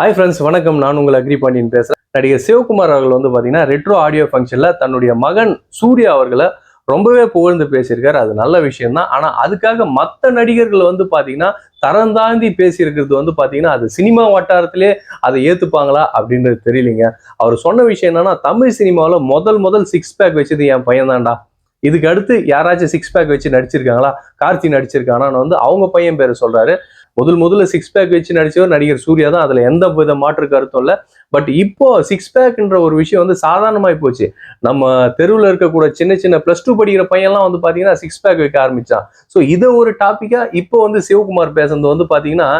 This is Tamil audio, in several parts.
ஹாய் ஃப்ரெண்ட்ஸ் வணக்கம். நான் உங்கள் அக்ரி பாண்டியன் பேசுகிறேன் நடிகர் சிவகுமார் அவர்கள் வந்து பார்த்தீங்கன்னா ரெட்ரோ ஆடியோ ஃபங்க்ஷனில் தன்னுடைய மகன் சூர்யா அவர்களை ரொம்பவே புகழ்ந்து பேசியிருக்காரு. அது நல்ல விஷயம் தான் ஆனால் அதுக்காக மற்ற நடிகர்கள் வந்து பார்த்தீங்கன்னா தரம் தாழ்ந்தி பேசியிருக்கிறது வந்து பார்த்தீங்கன்னா அது சினிமா வட்டாரத்திலே அதை ஏற்றுப்பாங்களா அப்படின்றது தெரியலிங்க. அவர் சொன்ன விஷயம் என்னன்னா தமிழ் சினிமாவில் முதல் முதல் சிக்ஸ் பேக் வச்சது என் பையன் தான்டா இதுக்கு அடுத்து யாராச்சும் சிக்ஸ் பேக் வச்சு நடிச்சிருக்காங்களா? கார்த்தி நடிச்சிருக்கானான்னு வந்து அவங்க பையன் பேரை சொல்கிறாரு முதல் முதல்ல சிக்ஸ் பேக் வச்சு நடிச்சவர் நடிகர் சூர்யா தான். அதுல எந்த வித மாற்று கருத்தும் இல்லை. பட் இப்போ சிக்ஸ் பேக்ன்ற ஒரு விஷயம் வந்து சாதாரணமாகி போச்சு. நம்ம தெருவில் இருக்கக்கூடிய சின்ன சின்ன ப்ளஸ் டூ படிக்கிற பையன்லாம் வந்து பார்த்தீங்கன்னா சிக்ஸ் பேக் வைக்க ஆரம்பிச்சான். ஸோ இதை ஒரு டாப்பிக்கா இப்போ வந்து சிவகுமார் பேசுனது வந்து பார்த்தீங்கன்னா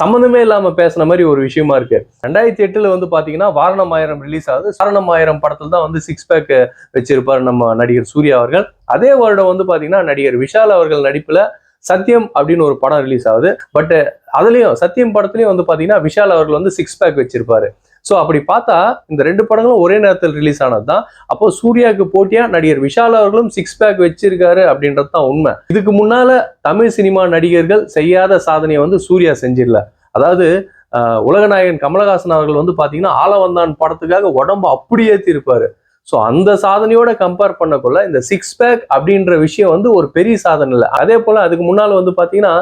சம்மந்தமே இல்லாம பேசுன மாதிரி ஒரு விஷயமா இருக்கு. ரெண்டாயிரத்தி எட்டுல வந்து பாத்தீங்கன்னா வாரணம் ஆயிரம் ரிலீஸ் ஆகுது. சரணம் ஆயிரம் படத்துல தான் வந்து சிக்ஸ் பேக் வச்சிருப்பார் நம்ம நடிகர் சூர்யா அவர்கள். அதே வருடம் வந்து பாத்தீங்கன்னா நடிகர் விஷால் அவர்கள் நடிப்புல சத்யம் அப்படின்னு ஒரு படம் ரிலீஸ் ஆகுது. பட் அதுலயும் சத்யம் படத்துலயும் வந்து பாத்தீங்கன்னா விஷால் அவர்கள் வந்து சிக்ஸ் பேக் வச்சிருப்பாரு. ஸோ அப்படி பார்த்தா இந்த ரெண்டு படங்களும் ஒரே நேரத்தில் ரிலீஸ் ஆனது தான் அப்போ சூர்யாவுக்கு போட்டியா? நடிகர் விஷால் அவர்களும் சிக்ஸ் பேக் வச்சிருக்காரு அப்படின்றது தான் உண்மை. இதுக்கு முன்னால தமிழ் சினிமா நடிகர்கள் செய்யாத சாதனையை வந்து சூர்யா செஞ்சிடல. அதாவது உலகநாயகன் கமலஹாசன் அவர்கள் வந்து பார்த்தீங்கன்னா ஆலவந்தான் படத்துக்காக உடம்பு அப்படி ஏத்தி இருப்பாரு ஸோ அந்த சாதனையோட கம்பேர் பண்ணக்குள்ள இந்த சிக்ஸ் பேக் அப்படின்ற விஷயம் வந்து ஒரு பெரிய சாதனை இல்லை. அதே போல் அதுக்கு முன்னால் வந்து பார்த்தீங்கன்னா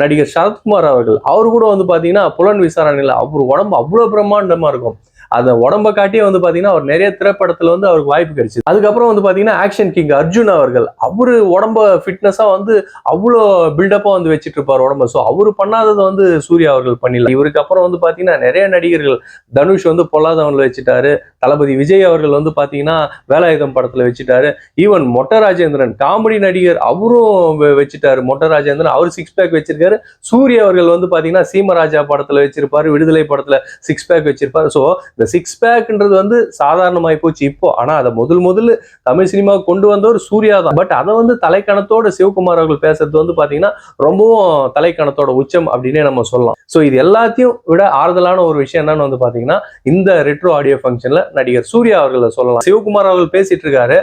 நடிகர் சரத்குமார் அவர்கள். அவர் கூட வந்து பார்த்தீங்கன்னா புலன் விசாரணையில் அவர் உடம்பு அவ்வளோ பிரம்மாண்டமாக இருக்கும். அந்த உடம்ப காட்டியே வந்து பார்த்தீங்கன்னா அவர் நிறைய திரைப்படத்தில் வந்து அவருக்கு வாய்ப்பு கிடைச்சிது. அதுக்கப்புறம் வந்து பார்த்தீங்கன்னா ஆக்ஷன் கிங் அர்ஜுன் அவர்கள் அவர் உடம்ப ஃபிட்னஸாக வந்து அவ்வளோ பில்டப்பாக வந்து வச்சுட்டு இருப்பார் உடம்ப. ஸோ அவர் பண்ணாததை வந்து சூர்யா அவர்கள் பண்ணல. இவருக்கு அப்புறம் வந்து பார்த்தீங்கன்னா நிறைய நடிகர்கள் தனுஷ் வந்து பொல்லாதவன்ல வச்சுட்டாரு. தளபதி விஜய் அவர்கள் வந்து பார்த்தீங்கன்னா வேலாயுதம் படத்தில் வச்சுட்டாரு. ஈவன் மொட்ட ராஜேந்திரன் காமெடி நடிகர் அவரும் வச்சுட்டாரு. மொட்ட ராஜேந்திரன் அவர் சிக்ஸ் பேக் வச்சிருக்காரு. சூர்யா அவர்கள் வந்து பார்த்தீங்கன்னா சீமராஜா படத்தில் வச்சிருப்பாரு விடுதலை படத்தில் சிக்ஸ் பேக் வச்சிருப்பாரு. ஸோ இந்த சிக்ஸ் பேக்ன்றது வந்து சாதாரணமாகி போச்சு இப்போ. ஆனா அதை முதல் முதல்ல தமிழ் சினிமா கொண்டு வந்தவர் சூர்யா தான். பட் அதை வந்து தலைக்கணத்தோட சிவகுமார் அவர்கள் பேசுறது வந்து பாத்தீங்கன்னா ரொம்பவும் தலைக்கணத்தோட உச்சம் அப்படின்னே நம்ம சொல்லலாம். ஸோ இது எல்லாத்தையும் விட ஆறுதலான ஒரு விஷயம் என்னன்னு வந்து பாத்தீங்கன்னா இந்த ரெட்ரோ ஆடியோ ஃபங்க்ஷன்ல நடிகர் சூர்யா அவர்களை சொல்லலாம். சிவகுமார் அவர்கள் பேசிட்டு இருக்காரு.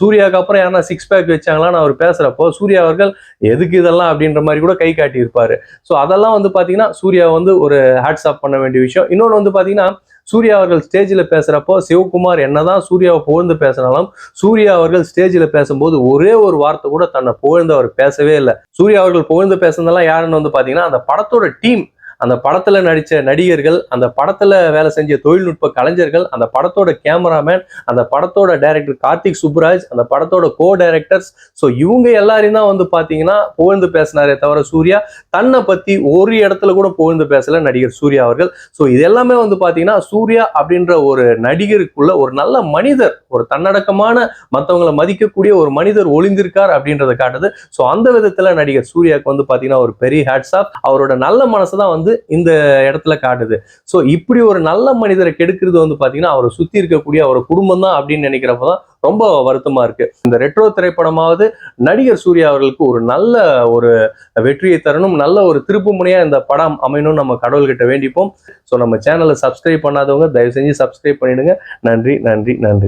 சூர்யாக்கு சூர்யாவுக்கு அப்புறம் யாரா சிக்ஸ் பேக் வச்சாங்களான்னு அவர் பேசுறப்போ சூர்யா அவர்கள் எதுக்கு இதெல்லாம்? அப்படின்ற மாதிரி கூட கை காட்டி இருப்பாரு ஸோ அதெல்லாம் வந்து பாத்தீங்கன்னா சூர்யா வந்து ஒரு ஹேட்ஸ் ஆஃப் பண்ண வேண்டிய விஷயம். இன்னொன்று வந்து பாத்தீங்கன்னா சூர்யா அவர்கள் ஸ்டேஜில் பேசுறப்போ சிவகுமார் என்னதான் சூர்யாவை புகழ்ந்து பேசினாலும் சூர்யா அவர்கள் ஸ்டேஜில் பேசும்போது ஒரே ஒரு வார்த்தை கூட தன்னை புகழ்ந்து அவர் பேசவே இல்லை. சூர்யா அவர்கள் புகழ்ந்து பேசுனதெல்லாம் யாருன்னு வந்து பார்த்தீங்கன்னா அந்த படத்தோட டீம் அந்த படத்துல நடிச்ச நடிகர்கள் அந்த படத்துல வேலை செஞ்ச தொழில்நுட்ப கலைஞர்கள் அந்த படத்தோட கேமராமேன் அந்த படத்தோட டைரக்டர் கார்த்திக் சுப்ராஜ் அந்த படத்தோட கோ டைரக்டர்ஸ் ஸோ இவங்க எல்லாரையும் தான் வந்து பாத்தீங்கன்னா புகழ்ந்து பேசினாரே தவிர சூர்யா தன்னை பத்தி ஒரு இடத்துல கூட புகழ்ந்து பேசல நடிகர் சூர்யா அவர்கள். ஸோ இது எல்லாமே வந்து பாத்தீங்கன்னா சூர்யா அப்படின்ற ஒரு நடிகருக்குள்ள ஒரு நல்ல மனிதர் ஒரு தன்னடக்கமான மற்றவங்களை மதிக்கக்கூடிய ஒரு மனிதர் ஒளிந்திருக்கார் அப்படின்றத காட்டுது. ஸோ அந்த விதத்துல நடிகர் சூர்யாவுக்கு வந்து பாத்தீங்கன்னா ஒரு பெரிய ஹேட்ஸ் ஆஃப் அவரோட நல்ல மனசு தான் வந்து இந்த இடத்துல காட்டுது. ஸோ இப்படி ஒரு நல்ல மனிதரை கெடுக்கிறது வந்து பாத்தீங்கன்னா அவரை சுத்தி இருக்கக்கூடிய அவர் குடும்பம் தான் அப்படின்னு நினைக்கிறப்ப தான் ரொம்ப வருத்தமா இருக்கு. இந்த ரெட்ரோ திரைப்படமாவது நடிகர் சூர்யா அவர்களுக்கு ஒரு நல்ல ஒரு வெற்றியை தரணும் நல்ல ஒரு திருப்பு முனையா இந்த படம் அமையணும்னு நம்ம கடவுள்கிட்ட வேண்டிப்போம். ஸோ நம்ம சேனலை சப்ஸ்கிரைப் பண்ணாதவங்க தயவு செஞ்சு சப்ஸ்கிரைப் பண்ணிடுங்க. நன்றி நன்றி நன்றி.